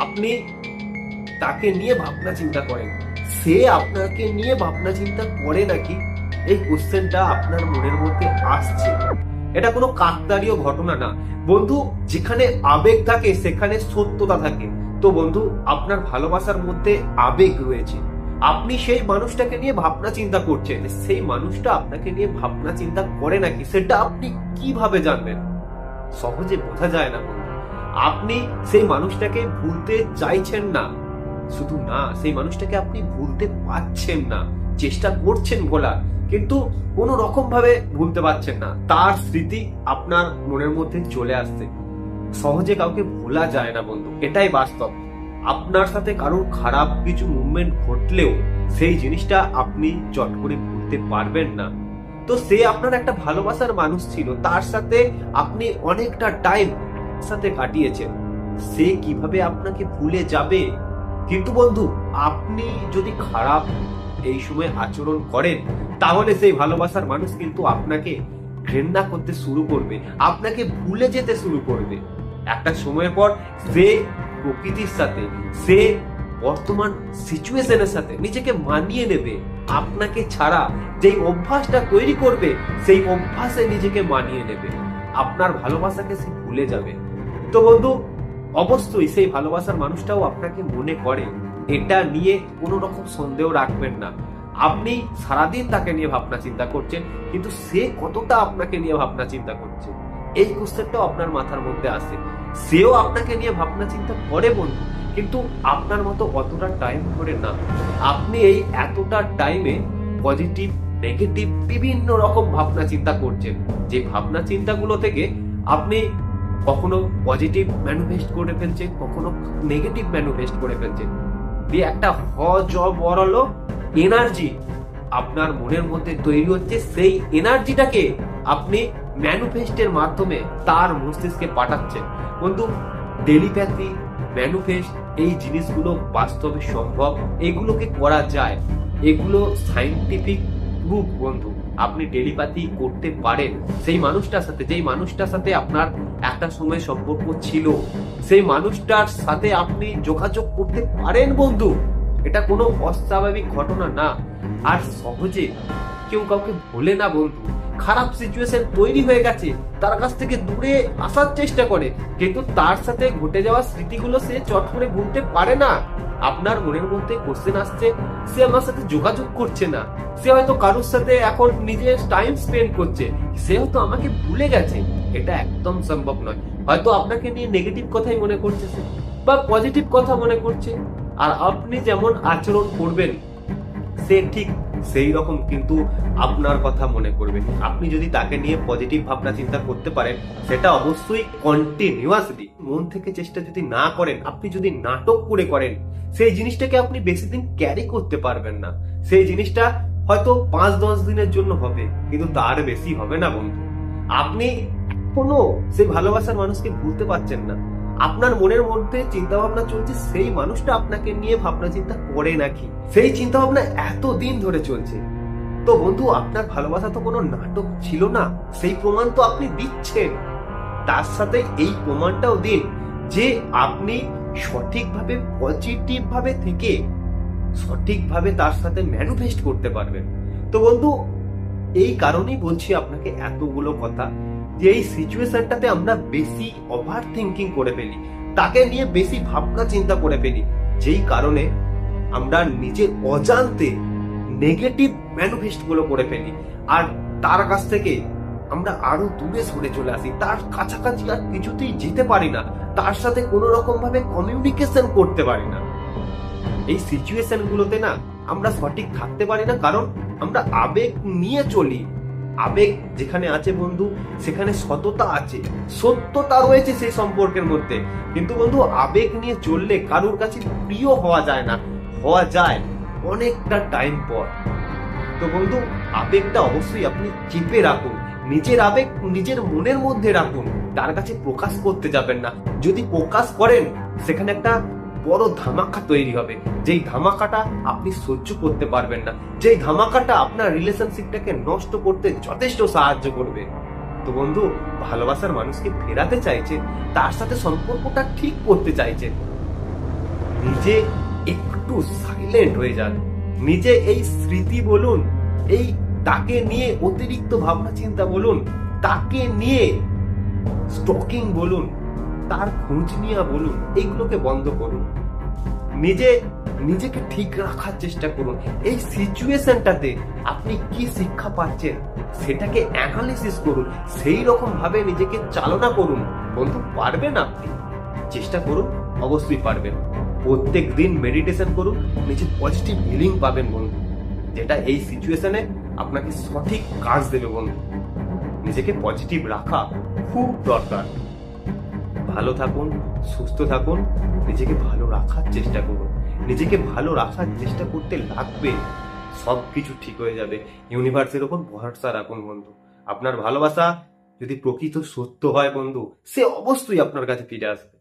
আপনি তাকে নিয়ে ভাবনা চিন্তা করেন। সে আপনাকে নিয়ে ভাবনা চিন্তা করে নাকি এই কোশ্চেনটা আপনার মনের মধ্যে আসছে? এটা কোনো কাকতারীয় ঘটনা না। বন্ধু, যেখানে আবেগ থাকে, সেখানে সত্যতা থাকে। তো বন্ধু, আপনার ভালোবাসার মধ্যে আবেগ রয়েছে। আপনি সেই মানুষটাকে নিয়ে ভাবনা চিন্তা করছেন। সেই মানুষটা আপনাকে নিয়ে ভাবনা চিন্তা করে নাকি? সেটা আপনি কীভাবে জানবেন? সহজে বোঝা যায় না আপনি সেই মানুষটাকে ভুলতে চাইছেন না। শুধু না, সেই মানুষটাকে আপনি ভুলতে পারছেন না। চেষ্টা করছেন ভোলার কিন্তু কোনো রকম ভাবে ভুলতে পারছেন না। তার স্মৃতি আপনার মনের মধ্যে চলে আসছে। সহজে কাউকে ভোলা যায় না বন্ধু, এটাই বাস্তব। আপনার সাথে কারোর খারাপ কিছু মুভমেন্ট ঘটলেও সেই জিনিসটা আপনি চট করে ভুলতে পারবেন না। তো সে আপনার একটা ভালোবাসার মানুষ ছিল, তার সাথে আপনি অনেকটা টাইম সাথে কাটিয়েছেন সে কীভাবে আপনাকে ভুলে যাবে? কিন্তু বন্ধু, আপনি যদি খারাপ এই সময় আচরণ করেন, তাহলে সেই ভালোবাসার মানুষ কিন্তু আপনাকে ঘৃণা করতে শুরু করবে, আপনাকে ভুলে যেতে শুরু করবে। একটা সময়ের পর সে প্রকৃতির সাথে, সে বর্তমান সিচুয়েশনের সাথে নিজেকে মানিয়ে নেবে। আপনাকে ছাড়া যেই অভ্যাসটা তৈরি করবে, সেই অভ্যাসে নিজেকে মানিয়ে নেবে। আপনার ভালোবাসাকে সে ভুলে যাবে। তো বন্ধু অবশ্যই সেই ভালোবাসার মানুষটাও আপনাকে মনে করে। এটা নিয়ে কোনো রকম সন্দেহ রাখবেন না। আপনি সারাদিন তাকে নিয়ে ভাবনা চিন্তা করছেন, কিন্তু সে কতটা আপনাকে নিয়ে ভাবনা চিন্তা করছে? এই কোশ্চেনটাও আপনার মাথার মধ্যে আসে সেও আপনাকে নিয়ে ভাবনা চিন্তা করে বন্ধু, কিন্তু আপনার মতো অতটা টাইম ধরে না। আপনি এই এতটা টাইমে পজিটিভ নেগেটিভ বিভিন্ন রকম ভাবনা চিন্তা করছেন। যে ভাবনা চিন্তাগুলো থেকে আপনি কখনো পজিটিভ ম্যানুফেস্ট করে ফেলছে, কখনো নেগেটিভ ম্যানুফেস্ট করে ফেলছে। দিয়ে একটা হ, জ বড়লো এনার্জি আপনার মনের মধ্যে তৈরি হচ্ছে, সেই এনার্জিটাকে আপনি ম্যানুফেস্টের মাধ্যমে তার মস্তিষ্কে পাঠাচ্ছেন। বন্ধু টেলিপ্যাথি ম্যানুফেস্ট এই জিনিসগুলো বাস্তবে সম্ভব। এগুলোকে করা যায়। এগুলো সাইন্টিফিক প্রুফ বন্ধু। আপনি টেলিপ্যাথি করতে পারেন। সেই মানুষটার সাথে, যেই মানুষটার সাথে আপনার একটা সময় সম্পর্ক ছিল, সেই মানুষটার সাথে আপনি যোগাযোগ করতে পারেন বন্ধু। এটা কোনো অস্বাভাবিক ঘটনা না। আর সহজে কেউ কাউকে ভোলে না বন্ধু। খারাপ সিচুয়েশন তৈরি হয়ে গেছে, তার কাছ থেকে দূরে আসার চেষ্টা করে, কিন্তু তার সাথে ঘটে যাওয়া স্মৃতিগুলো সে চট করে ভুলতে পারে না। আপনার মনের মধ্যে কোশ্চেন আসছে, সে আমার সাথে যোগাযোগ করছে না। সে হয়তো কারোর সাথে এখন নিজে টাইম স্পেন্ড করছে। সে হয়তো আমাকে ভুলে গেছে। এটা একদম সম্ভব নয়। হয়তো আপনাকে নিয়ে নেগেটিভ কথাই মনে করছে সে, বা পজিটিভ কথা মনে করছে। আর আপনি যেমন আচরণ করবেন, সে ঠিক সেই রকম কিন্তু আপনার কথা মনে করবে। আপনি যদি তাকে নিয়ে পজিটিভ ভাবনা চিন্তা করতে পারেন, সেটা অবশ্যই কন্টিনিউয়াসলি মন থেকে চেষ্টা যদি না করেন, আপনি যদি নাটক করে করেন, সেই জিনিসটাকে আপনি বেশি দিন ক্যারি করতে পারবেন না। সেই জিনিসটা হয়তো পাঁচ দশ দিনের জন্য হবে, কিন্তু তার বেশি হবে না বন্ধু। আপনি কোনো সেই ভালোবাসার মানুষকে ভুলতে পারছেন না। আপনার মনের মধ্যে চিন্তা ভাবনা চলছে, সেই মানুষটা আপনাকে নিয়ে ভাবনা চিন্তা করে নাকি? সেই চিন্তা ভাবনা এত দিন ধরে চলছে। তো বন্ধু, আপনার ভালোবাসা তো কোনো নাটক ছিল না, সেই প্রমাণ তো আপনি দিচ্ছেন। তার সাথে এই প্রমাণটাও দিন যে আপনি সঠিকভাবে পজিটিভ ভাবে থেকে সঠিকভাবে তার সাথে ম্যানুফেস্ট করতে পারবেন। তো বন্ধু, এই কারণেই বলছি আপনাকে এতগুলো কথা যে এই সিচুয়েশনটাতে আমরা বেশি ওভার থিঙ্কিং করে ফেলি, তাকে নিয়ে বেশি ভাবনা চিন্তা করে ফেলি, যেই কারণে আমরা নিজের অজান্তে নেগেটিভ ম্যানুফেস্টগুলো করে ফেলি। আর তার কাছ থেকে আমরা আরও দূরে সরে চলে আসি। তার কাছাকাছি আর কিছুতেই যেতে পারি না। তার সাথে কোনো রকম ভাবে কমিউনিকেশন করতে পারি না। এই সিচুয়েশন গুলোতে না আমরা সঠিক থাকতে পারি না, কারণ আমরা আবেগ নিয়ে চলি। আবেগ যেখানে আছে বন্ধু, সেখানে সততা আছে, সত্যতা রয়েছে সেই সম্পর্কের মধ্যে। কিন্তু বন্ধু, আবেগ নিয়ে চললে কারোর কাছে প্রিয় হওয়া যায় না, হওয়া যায় অনেকটা টাইম পর। তো বন্ধু, আবেগটা অবশ্যই আপনি চেপে রাখুন, নিজের আবেগ নিজের মনের মধ্যে রাখুন, তার কাছে প্রকাশ করতে যাবেন না। যদি প্রকাশ করেন, সেখানে একটা বড় ধামাকা তৈরি হবে। যেই ধামাকাটা আপনি সহ্য করতে পারবেন না, যেই ধামাকাটা আপনার রিলেশনশিপটাকে নষ্ট করতে যথেষ্ট সাহায্য করবে। তো বন্ধু, ভালোবাসার মানুষকে ফেরাতে চাইছে, তার সাথে সম্পর্কটা ঠিক করতে চাইছে। নিজে একটু সাইলেন্ট হয়ে যান। নিজে এই স্মৃতি বলুন, এই তাকে নিয়ে অতিরিক্ত ভাবনা চিন্তা বলুন, তাকে নিয়ে স্টকিং বলুন তার খোঁজ নিয়া বলুন, এইগুলোকে বন্ধ করুন। নিজে, নিজেকে ঠিক রাখার চেষ্টা করুন। এই সিচুয়েশনটাতে আপনি কি শিক্ষা পাচ্ছেন, সেটাকে অ্যানালিসিস করুন, সেই রকম ভাবে নিজেকে চালনা করুন। বন্ধু, পারবেন আপনি। চেষ্টা করুন, অবশ্যই পারবেন। প্রত্যেক দিন মেডিটেশন করুন নিজের পজিটিভ হিলিং পাবেন বন্ধু। যেটা এই সিচুয়েশনে আপনাকে সঠিক কাজ দেবে বন্ধু। নিজেকে পজিটিভ রাখা খুব দরকার। ভালো থাকুন, সুস্থ থাকুন, নিজেকে ভালো রাখার চেষ্টা করুন। নিজেকে ভালো রাখার চেষ্টা করতে লাগবে সব কিছু ঠিক হয়ে যাবে। ইউনিভার্সের ওপর ভরসা রাখুন বন্ধু। আপনার ভালোবাসা যদি প্রকৃত সত্য হয় বন্ধু, সে অবশ্যই আপনার কাছে ফিরে আসবে।